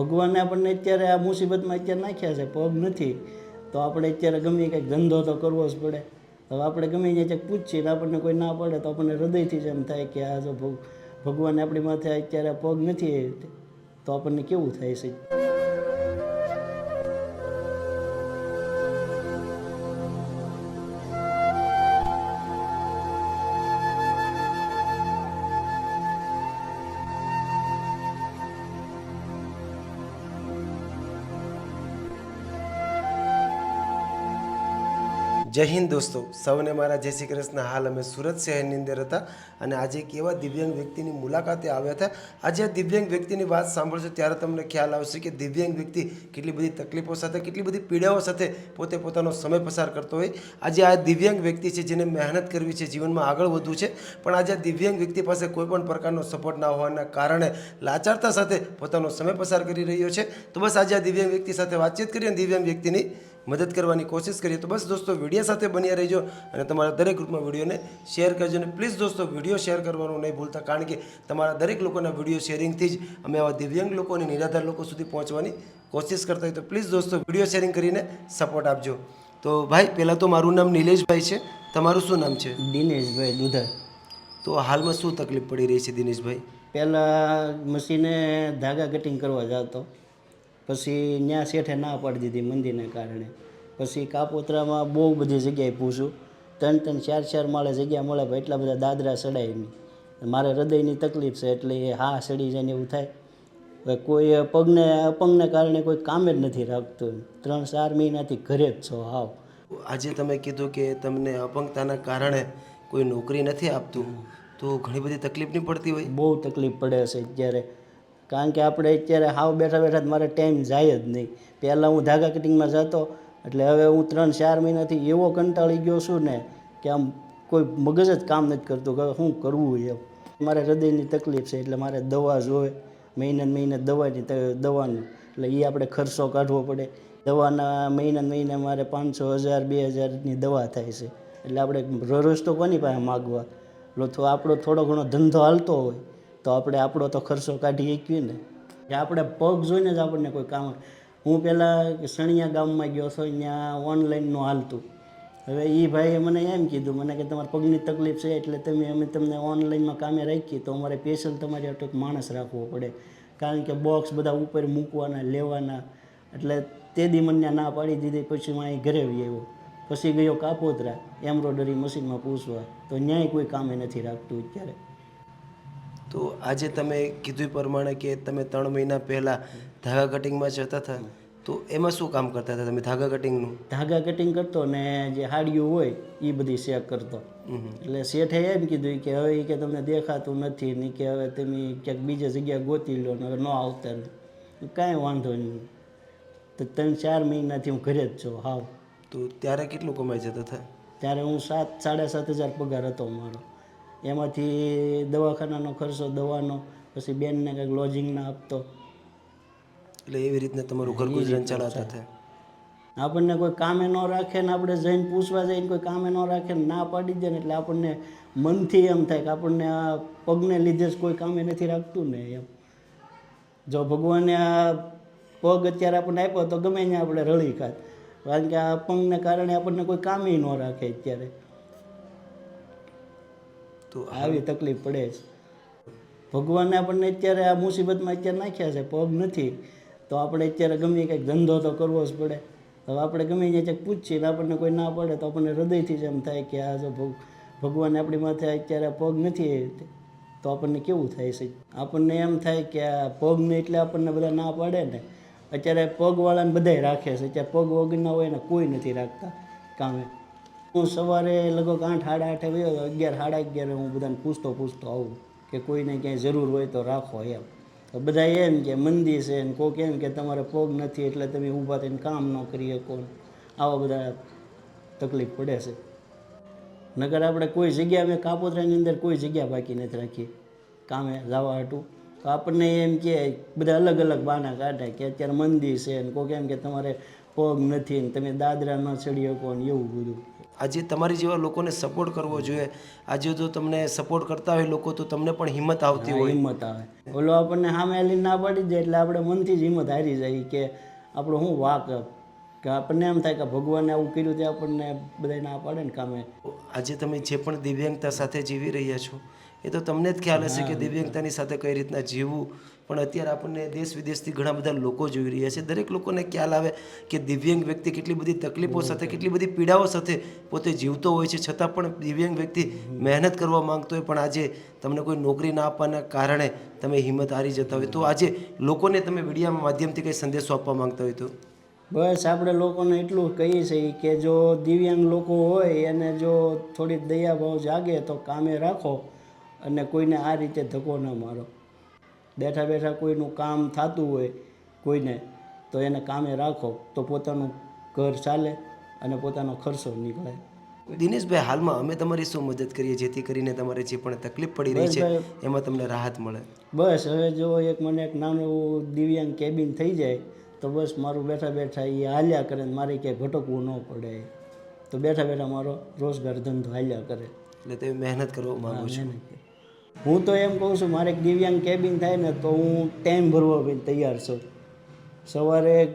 ભગવાને આપણને અત્યારે આ મુસીબતમાં અત્યારે નાખ્યા છે, પગ નથી. તો આપણે અત્યારે ગમે કંઈક ધંધો તો કરવો જ પડે. હવે આપણે ગમે ત્યાં ક્યાંક પૂછીએ આપણને કોઈ ના પડે તો આપણને હૃદયથી જ એમ થાય કે આ જો ભગ- ભગવાને આપણી માથે અત્યારે પગ નથી તો આપણને કેવું થાય છે? જય હિન્દ દોસ્તો. સૌને મારા જય શ્રી કૃષ્ણ. હાલ અમે સુરત શહેરની અંદર હતા અને આજે એક એવા દિવ્યાંગ વ્યક્તિની મુલાકાતે આવ્યા હતા. આજે આ દિવ્યાંગ વ્યક્તિની વાત સાંભળશો ત્યારે તમને ખ્યાલ આવશે કે દિવ્યાંગ વ્યક્તિ કેટલી બધી તકલીફો સાથે, કેટલી બધી પીડાઓ સાથે પોતે પોતાનો સમય પસાર કરતો હોય. આજે આ દિવ્યાંગ વ્યક્તિ છે જેને મહેનત કરવી છે, જીવનમાં આગળ વધવું છે. પણ આજે આ દિવ્યાંગ વ્યક્તિ પાસે કોઈપણ પ્રકારનો સપોર્ટ ના હોવાના કારણે લાચારતા સાથે પોતાનો સમય પસાર કરી રહ્યો છે. તો બસ આજે આ દિવ્યાંગ વ્યક્તિ સાથે વાતચીત કરી અને દિવ્યાંગ વ્યક્તિની મદદ કરવાની કોશિશ કરીએ તો બસ દોસ્તો વીડિયો સાથે બન્યા રહેજો અને તમારા દરેક ગ્રુપમાં વિડીયોને શેર કરજો અને પ્લીઝ દોસ્તો વીડિયો શેર કરવાનું નહીં ભૂલતા કારણ કે તમારા દરેક લોકોના વીડિયો શેરિંગથી જ અમે આવા દિવ્યાંગ લોકો અને નિરાધાર લોકો સુધી પહોંચવાની કોશિશ કરતા હોય તો પ્લીઝ દોસ્તો વીડિયો શેરિંગ કરીને સપોર્ટ આપજો. તો ભાઈ પહેલાં તો મારું નામ નિલેશભાઈ છે. તમારું શું નામ છે? દિનેશભાઈ દુધર. તો હાલમાં શું તકલીફ પડી રહી છે દિનેશભાઈ? પહેલાં મશીને ધાગા કટિંગ કરવા જતો. પછી ત્યાં શેઠે ના પાડી દીધી મંદિરને કારણે. પછી કાપોતરામાં બહુ બધી જગ્યાએ પૂછું. ત્રણ ત્રણ ચાર ચાર માળે જગ્યા મળે પણ એટલા બધા દાદરા ચડાય નહીં. મારે હૃદયની તકલીફ છે એટલે એ હા સડી જાય ને એવું થાય. કોઈ પગને અપંગને કારણે કોઈ કામે જ નથી રાખતું. ત્રણ ચાર મહિનાથી ઘરે જ છો હાવ. આજે તમે કીધું કે તમને અપંગતાના કારણે કોઈ નોકરી નથી આપતું. તો ઘણી બધી તકલીફ નહીં પડતી હોય? બહુ તકલીફ પડે છે અત્યારે. કારણ કે આપણે અત્યારે હાવ બેઠા બેઠા જ મારે ટાઈમ જાય જ નહીં. પહેલાં હું ધાગા કટિંગમાં જતો, એટલે હવે હું ત્રણ ચાર મહિનાથી એવો કંટાળી ગયો છું ને કે આમ કોઈ મગજ જ કામ નથી કરતું કે શું કરવું એમ. મારે હૃદયની તકલીફ છે, એટલે મારે દવા જોવે મહિને મહિને દવાની દવાની. એટલે એ આપણે ખર્ચો કાઢવો પડે. દવાના મહિને મહિને મારે પાંચસો હજાર, બે હજારની દવા થાય છે. એટલે આપણે રોજ તો કોની પાસે માગવા? લો તો આપણો થોડો ઘણો ધંધો હાલતો હોય. તો આપણે આપણો તો ખર્ચો કાઢી શકીએ ને. આપણે પગ જોઈને જ આપણને કોઈ કામ હું પહેલાં સણિયા ગામમાં ગયો છો ત્યાં ઓનલાઈનનું હાલતું. હવે એ ભાઈએ મને એમ કીધું, મને કે તમારા પગની તકલીફ છે, એટલે તમે, અમે તમને ઓનલાઈનમાં કામે રાખીએ, તો અમારે સ્પેશિયલ તમારે એક માણસ રાખવો પડે. કારણ કે બોક્સ બધા ઉપર મૂકવાના, લેવાના. એટલે તે દી મને ના પાડી દીધી, પછી હું અહીં ઘરે આવી આવ્યો. પછી ગયો કાપોતરા એમ્બ્રોઇડરી મશીનમાં પૂછવા. તો ન્યાય કોઈ કામે નથી રાખતું અત્યારે. તો આજે તમે કીધું એ પ્રમાણે કે તમે ત્રણ મહિના પહેલાં ધાગા કટિંગમાં જતા હતા. તો એમાં શું કામ કરતા હતા તમે ધાગા કટિંગનું? ધાગા કટિંગ કરતો ને જે હાડીઓ હોય એ બધી શેક કરતો. એટલે શેઠે એમ કીધું કે હવે એ કે તમને દેખાતું નથી ને કે હવે તમે ક્યાંક બીજી જગ્યાએ ગોતી લો ને હવે ન આવતા કાંઈ વાંધો નહીં. તો ત્રણ ચાર મહિનાથી હું ઘરે જ છું હાવ. તો ત્યારે કેટલું કમાઈ જતા હતા? ત્યારે હું સાત સાડા સાત હજાર પગાર હતો મારો. એમાંથી દવાખાનાનો ખર્ચો દવાનો પછી બેનને કંઈક લોજિંગના આપતો. એટલે એવી રીતના તમારું ઘર ગુજરાન ચલાવતા હતા આપણને કોઈ કામે ન રાખે ને આપણે જઈને પૂછવા જઈને કોઈ કામે ન રાખે ને ના પાડી દે ને એટલે આપણને મનથી એમ થાય કે આપણને આ પગને લીધે જ કોઈ કામે નથી રાખતું ને એમ. જો ભગવાને આ પગ અત્યારે આપણને આપ્યો તો ગમે ને આપણે રળી ખાત. કારણ કે આ પગને કારણે આપણને કોઈ કામે ન રાખે અત્યારે. તો આવી તકલીફ પડે છે ભગવાને આપણને અત્યારે આ મુસીબતમાં અત્યારે નાખ્યા છે, પગ નથી. તો આપણે અત્યારે ગમે કંઈક ધંધો તો કરવો જ પડે. હવે આપણે ગમે ત્યાં ક્યાંક પૂછીએ આપણને કોઈ ના પડે તો આપણને હૃદયથી જ એમ થાય કે આ જો ભગ, ભગવાને આપણી માથે અત્યારે પગ નથી તો આપણને કેવું થાય છે? આપણને એમ થાય કે આ પગને એટલે આપણને બધા ના પાડે ને. અત્યારે પગવાળાને બધાય રાખે છે. અત્યારે પગ વગરના હોય ને કોઈ નથી રાખતા કામે. હું સવારે લગભગ આઠ, સાડા આઠે વયો અગિયાર, સાડા અગિયારે હું બધાને પૂછતો પૂછતો આવું કે કોઈને ક્યાંય જરૂર હોય તો રાખો એમ. તો બધા એમ કે મંદિર છે ને કોઈક એમ કે તમારે પગ નથી એટલે તમે ઊભા થઈને કામ ન કરી શકો આવા બધા તકલીફ પડે છે. નગર આપણે કોઈ જગ્યા મેં કાપોતરાની અંદર કોઈ જગ્યા બાકી નથી રાખી. કામે જવા હાટું. તો આપણને એમ કે બધા અલગ અલગ બાના કાઢે કે અત્યારે મંદિર છે ને કોઈક એમ કે તમારે પગ નથી ને તમે દાદરા ન ચડી શકો ને એવું બધું. આજે તમારી જેવા લોકોને સપોર્ટ કરવો જોઈએ. આજે જો તમને સપોર્ટ કરતા હોય લોકો તો તમને પણ હિંમત આવતી હોય. હિંમત આવે. ઓલો આપણને સામે હાલી ના પાડી દે એટલે આપણે મનથી જ હિંમત હારી જાય કે આપણો શું વાક કે આપણને એમ થાય કે ભગવાને આવું કર્યું તે આપણને બધા ના પાડે ને કામે. આજે તમે જે પણ દિવ્યાંગતા સાથે જીવી રહ્યા છો એ તો તમને જ ખ્યાલ હશે કે દિવ્યાંગતાની સાથે કઈ રીતના જીવવું. પણ અત્યારે આપણને દેશ વિદેશથી ઘણા બધા લોકો જોઈ રહ્યા છે. દરેક લોકોને ખ્યાલ આવે કે દિવ્યાંગ વ્યક્તિ કેટલી બધી તકલીફો સાથે કેટલી બધી પીડાઓ સાથે પોતે જીવતો હોય છે. છતાં પણ દિવ્યાંગ વ્યક્તિ મહેનત કરવા માંગતો હોય પણ આજે તમને કોઈ નોકરી ના આપવાના કારણે તમે હિંમત હારી જતા હોય. તો આજે લોકોને તમે મીડિયા માધ્યમથી કંઈ સંદેશો આપવા માંગતા હોય તો? બસ આપણે લોકોને એટલું કહીએ છીએ કે જો દિવ્યાંગ લોકો હોય એને જો થોડીક દયાભાવ જાગે તો કામે રાખો. અને કોઈને આ રીતે ધક્કો ના મારો. બેઠા બેઠા કોઈનું કામ થતું હોય કોઈને તો એને કામે રાખો તો પોતાનું ઘર ચાલે અને પોતાનો ખર્ચો નીકળે. દિનેશભાઈ હાલમાં અમે તમારી શું મદદ કરીએ જેથી કરીને તમારે જે પણ તકલીફ પડી રહી છે એમાં તમને રાહત મળે? બસ હવે જો એક મને એક નાનું એવું દિવ્યાંગ કેબિન થઈ જાય તો બસ મારું બેઠા બેઠા એ હાલ્યા કરે મારે ક્યાંય ભટકવું ન પડે. તો બેઠા બેઠા મારો રોજગાર ધંધો હાલ્યા કરે. એટલે તમે મહેનત કરવા માંગો છો. હું તો એમ કહું છું, મારે દિવ્યાંગ કેબિન થાય ને તો હું ટાઈમ ભરવા ભાઈ તૈયાર છું. સવારે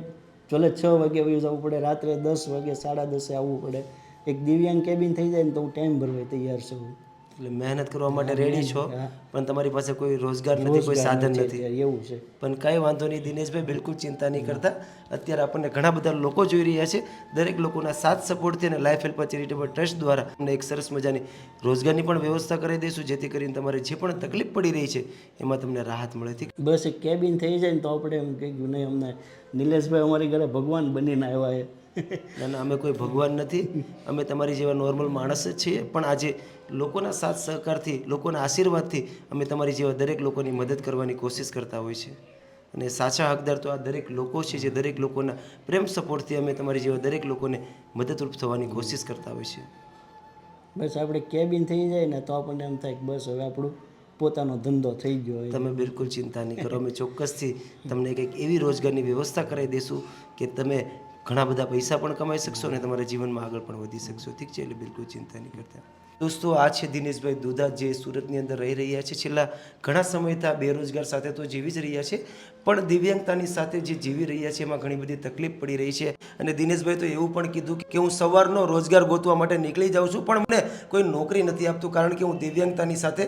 ભલે છ વાગે વયું જવું પડે, રાત્રે દસ વાગે, સાડા દસે આવવું પડે. એક દિવ્યાંગ કેબિન થઈ જાય ને તો હું ટાઈમ ભરવા તૈયાર છું. એટલે મહેનત કરવા માટે રેડી છો પણ તમારી પાસે કોઈ રોજગાર નથી કોઈ સાધન નથી. એવું છે. પણ કાંઈ વાંધો નહીં દિનેશભાઈ બિલકુલ ચિંતા નહીં કરતા. અત્યારે આપણને ઘણા બધા લોકો જોઈ રહ્યા છે. દરેક લોકોના સાથ સપોર્ટથી અને લાઈફ હેલ્પ ચેરિટેબલ ટ્રસ્ટ દ્વારા અમને એક સરસ મજાની રોજગારની પણ વ્યવસ્થા કરી દઈશું જેથી કરીને તમારે જે પણ તકલીફ પડી રહી છે એમાં તમને રાહત મળે. છે બસ એક કેબિન થઈ જાય ને તો આપણે એમ કહ્યું નહીં અમને નિલેશભાઈ અમારી ઘરે ભગવાન બનીને આવ્યા છે. ના ના અમે કોઈ ભગવાન નથી. અમે તમારી જેવા નોર્મલ માણસ જ છીએ. પણ આજે લોકોના સાથ સહકારથી લોકોના આશીર્વાદથી અમે તમારી જેવા દરેક લોકોની મદદ કરવાની કોશિશ કરતા હોય છે. અને સાચા હકદાર તો આ દરેક લોકો છે જે દરેક લોકોના પ્રેમ સપોર્ટથી અમે તમારી જેવા દરેક લોકોને મદદરૂપ થવાની કોશિશ કરતા હોય છે. બસ આપણે કેબિન થઈ જાય ને તો આપણને એમ થાય કે બસ હવે આપણું પોતાનો ધંધો થઈ ગયો હોય. તમે બિલકુલ ચિંતા નહીં કરો. અમે ચોક્કસથી તમને કંઈક એવી રોજગારની વ્યવસ્થા કરાવી દઈશું કે તમે ઘણા બધા પૈસા પણ કમાઈ શકશો અને તમારા જીવનમાં આગળ પણ વધી શકશો. ઠીક છે, એટલે બિલકુલ ચિંતા નહીં કરતા. દોસ્તો, આ છે દિનેશભાઈ દુધા જે સુરતની અંદર રહી રહ્યા છે. છેલ્લા ઘણા સમયથી બેરોજગાર સાથે તો જીવી જ રહ્યા છે, પણ દિવ્યાંગતાની સાથે જે જીવી રહ્યા છે, એમાં ઘણી બધી તકલીફ પડી રહી છે. અને દિનેશભાઈ તો એવું પણ કીધું કે હું સવારનો રોજગાર ગોતવા માટે નીકળી જાઉં છું, પણ મને કોઈ નોકરી નથી આપતું, કારણ કે હું દિવ્યાંગતાની સાથે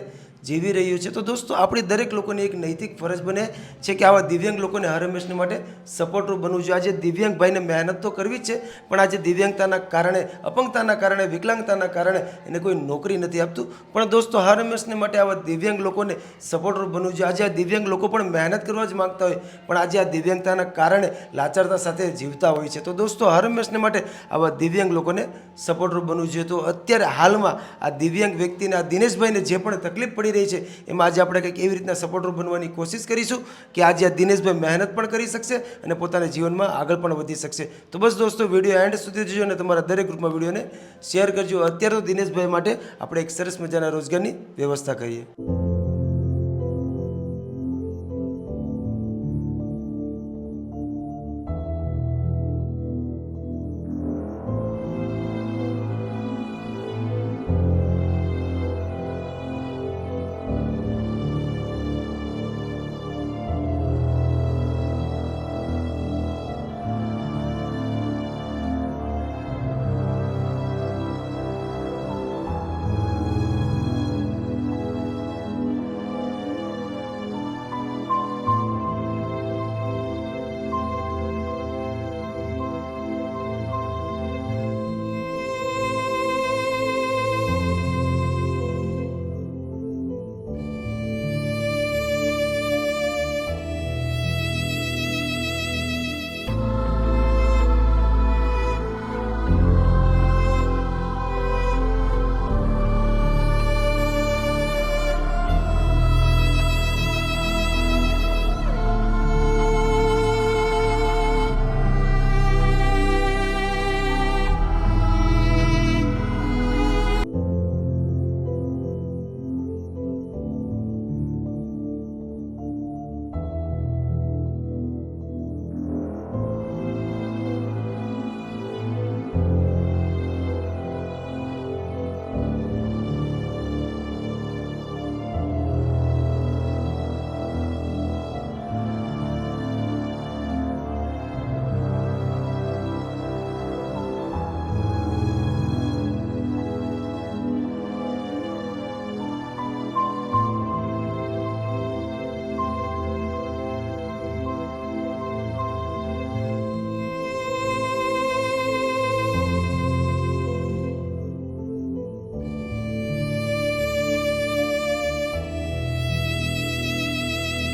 જીવી રહ્યું છે. તો દોસ્તો, આપણી દરેક લોકોની એક નૈતિક ફરજ બને છે કે આવા દિવ્યાંગ લોકોને હર હંમેશને માટે સપોર્ટરૂપ બનવું જોઈએ. આજે દિવ્યાંગ ભાઈને મહેનત તો કરવી જ છે, પણ આજે દિવ્યાંગતાના કારણે, અપંગતાના કારણે, વિકલાંગતાના કારણે એને કોઈ નોકરી નથી આપતું. પણ દોસ્તો, હર હંમેશને માટે આવા દિવ્યાંગ લોકોને સપોર્ટરૂપ બનવું જોઈએ. આજે આ દિવ્યાંગ લોકો પણ મહેનત કરવા જ માગતા હોય, પણ આજે આ દિવ્યાંગતાના કારણે લાચારતા સાથે જીવતા હોય છે. તો દોસ્તો, હર હંમેશને માટે આવા દિવ્યાંગ લોકોને સપોર્ટરૂપ બનવું જોઈએ. તો અત્યારે હાલમાં આ દિવ્યાંગ વ્યક્તિને, આ દિનેશભાઈને જે પણ તકલીફ પડી રહી છે. એમાં આજે આપણે કંઈક એવી રીતના સપોર્ટરૂપ બનવાની કોશિશ કરીશું કે આજે આ દિનેશભાઈ મહેનત પણ કરી શકશે અને પોતાના જીવનમાં આગળ પણ વધી શકશે. તો બસ દોસ્તો વીડિયો એન્ડ સુધી જોજો અને તમારા દરેક ગ્રુપમાં વિડીયોને શેર કરજો. અત્યારે તો દિનેશભાઈ માટે આપણે એક સરસ મજાના રોજગારની વ્યવસ્થા કરીએ.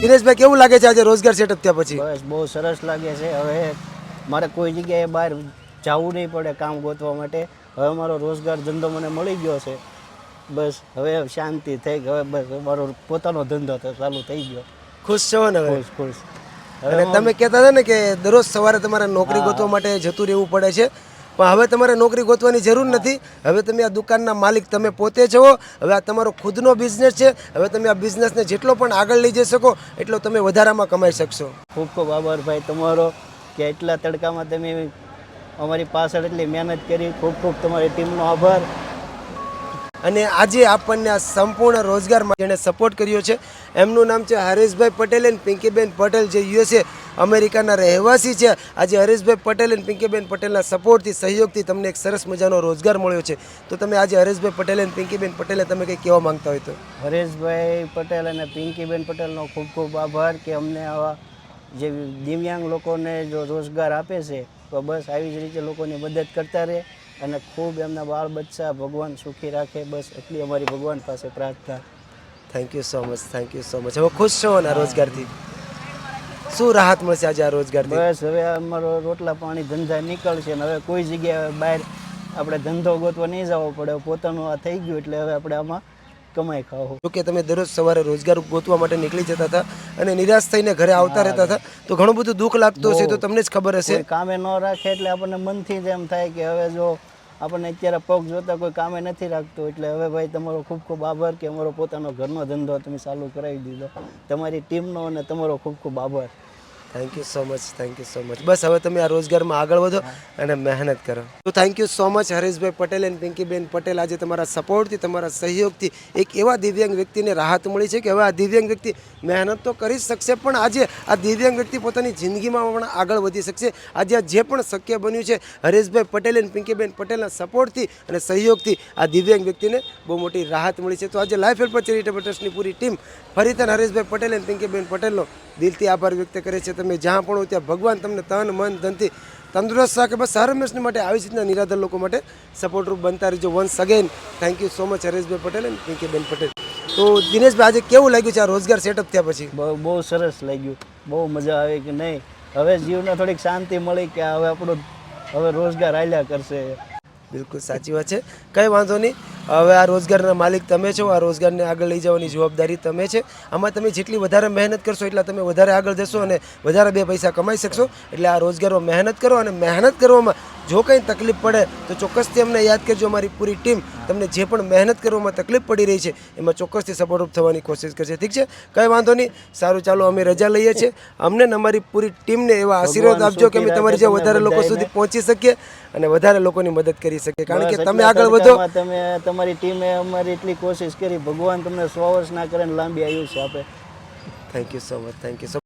દિનેશભાઈ કેવું લાગે છે આજે રોજગાર સેટઅપ થયા પછી? બસ બહુ સરસ લાગે છે. હવે મારે કોઈ જગ્યાએ બહાર જવું નહીં પડે કામ ગોતવા માટે. હવે મારો રોજગાર ધંધો મને મળી ગયો છે. બસ હવે શાંતિ થઈ ગઈ. હવે બસ મારો પોતાનો ધંધો તો ચાલુ થઈ ગયો. ખુશ છો ને હવે? ખુશ ખુશ. અને તમે કહેતા હતા ને કે દરરોજ સવારે તમારે નોકરી ગોતવા માટે જતું રહેવું પડે છે. પણ હવે તમારે નોકરી ગોતવાની જરૂર નથી. હવે તમે આ દુકાનના માલિક તમે પોતે છો. હવે આ તમારો ખુદનો બિઝનેસ છે. હવે તમે આ બિઝનેસને જેટલો પણ આગળ લઈ જઈ શકો, એટલો તમે વધારામાં કમાઈ શકશો. ખૂબ ખૂબ આભાર ભાઈ તમારો કે એટલા તડકામાં તમે અમારી પાછળ એટલી મહેનત કરી. ખૂબ ખૂબ તમારી ટીમનો આભાર. અને આજે આપણને આ સંપૂર્ણ રોજગારમાં જેણે સપોર્ટ કર્યો છે, એમનું નામ છે હરેશભાઈ પટેલ અને પિંકીબેન પટેલ, જે યુએસએ અમેરિકાના રહેવાસી છે. આજે હરેશભાઈ પટેલ અને પિંકીબેન પટેલના સપોર્ટથી સહયોગથી તમને એક સરસ મજાનો રોજગાર મળ્યો છે. તો તમે આજે હરેશભાઈ પટેલ અને પિંકીબેન પટેલે તમે કંઈ કહેવા માંગતા હોય તો. હરેશભાઈ પટેલ અને પિંકીબેન પટેલનો ખૂબ ખૂબ આભાર કે અમને આવા જે દિવ્યાંગ લોકોને જો રોજગાર આપે છે, તો બસ આવી જ રીતે લોકોની મદદ કરતા રહે. અને ખૂબ એમના બાળ બચ્ચા ભગવાન સુખી રાખે. બસ એટલી અમારી ભગવાન પાસે પ્રાર્થના. Thank you so much thank you so much હવે ખુશ છો ને રોજગારથી? શું રાહત મળશે આજે આ રોજગારથી બસ હવે અમારો રોટલા પાણી ધંધા નીકળશે ને હવે કોઈ જગ્યાએ બહાર આપણે ધંધો ગોતવા નહીં જવો પડે. પોતાનું આ થઈ ગયું એટલે હવે આપણે આમાં કમાઈ ખાવું. જો કે તમે દરરોજ સવારે રોજગાર ગોતવા માટે નીકળી જતા હતા અને નિરાશ થઈને ઘરે આવતા રહેતા હતા તો ઘણું બધું દુઃખ લાગતું હશે તો તમને જ ખબર હશે. કામે ન રાખે એટલે આપણને મનથી જ એમ થાય કે હવે જો આપણને અત્યારે પગ જોતા કોઈ કામે નથી રાખતું, એટલે હવે ભાઈ તમારો ખૂબ ખૂબ આભાર કે અમારો પોતાનો ઘરનો ધંધો તમે ચાલુ કરાવી દીધો. તમારી ટીમનો અને તમારો ખૂબ ખૂબ આભાર. Thank you so much thank you so much બસ, હવે તમે આ રોજગારમાં આગળ વધો અને મહેનત કરો. તો thank you so much Hareshbhai Patel and Pinkiben Patel આજે તમારા સપોર્ટથી તમારા સહયોગથી એક એવા દિવ્યાંગ વ્યક્તિને રાહત મળી છે કે હવે આ દિવ્યાંગ વ્યક્તિ મહેનત તો કરી શકશે, પણ આજે આ દિવ્યાંગ વ્યક્તિ પોતાની જિંદગીમાં પણ આગળ વધી શકશે. આજે જે પણ શક્ય બન્યું છે, હરેશભાઈ પટેલ અને પિંકીબેન પટેલના સપોર્ટથી અને સહયોગથી આ દિવ્યાંગ વ્યક્તિને બહુ મોટી રાહત મળી છે. તો આજે લાઈફ હેલ્પર ચેરિટેબલ ટ્રસ્ટની પૂરી ટીમ ફરીથી હરેશભાઈ પટેલ અને પિંકીબેન પટેલનો દિલથી આભાર વ્યક્ત કરે છે. તમે જ્યાં પણ હો ત્યાં ભગવાન તમને તન, મન, ધનથી તંદુરસ્ત રાખે. બસ હર માટે આવી જ રીતના નિરાધાર લોકો માટે સપોર્ટરૂપ બનતા રહેજો once again thank you so much Hareshbhai Patel and Pinkiben Patel. તો દિનેશભાઈ, આજે કેવું લાગ્યું છે આ રોજગાર સેટઅપ થયા પછી? બહુ સરસ લાગ્યું. બહુ મજા આવે કે નહીં? હવે જીવને થોડીક શાંતિ મળી કે હવે આપણો, હવે રોજગાર આલ્યા કરશે. બિલકુલ સાચી વાત છે. કંઈ વાંધો નહીં. હવે આ રોજગારના માલિક તમે છો આ રોજગારને આગળ લઈ જવાની જવાબદારી તમે છે. આમાં તમે જેટલી વધારે મહેનત કરશો એટલા તમે વધારે આગળ જશો અને વધારે બે પૈસા કમાઈ શકશો. એટલે આ રોજગારમાં મહેનત કરો અને મહેનત કરવામાં જો કંઈ તકલીફ પડે તો ચોક્કસથી અમને યાદ કરજો. અમારી પૂરી ટીમ તમને જે પણ મહેનત કરવામાં તકલીફ પડી રહી છે એમાં ચોક્કસથી સપોર્ટરૂપ થવાની કોશિશ કરશે. ઠીક છે? કંઈ વાંધો નહીં. સારું ચાલો અમે રજા લઈએ છીએ. અમને અમારી પૂરી ટીમને એવા આશીર્વાદ આપજો કે અમે તમારી જે વધારે લોકો સુધી પહોંચી શકીએ અને વધારે લોકોની મદદ કરી શકીએ કારણ કે તમે આગળ વધો. તમે તમારી ટીમે અમારી એટલી કોશિશ કરી. ભગવાન તમને સો વર્ષ ના કરે લાંબી આયુષ્ય આપે. Thank you so much thank you so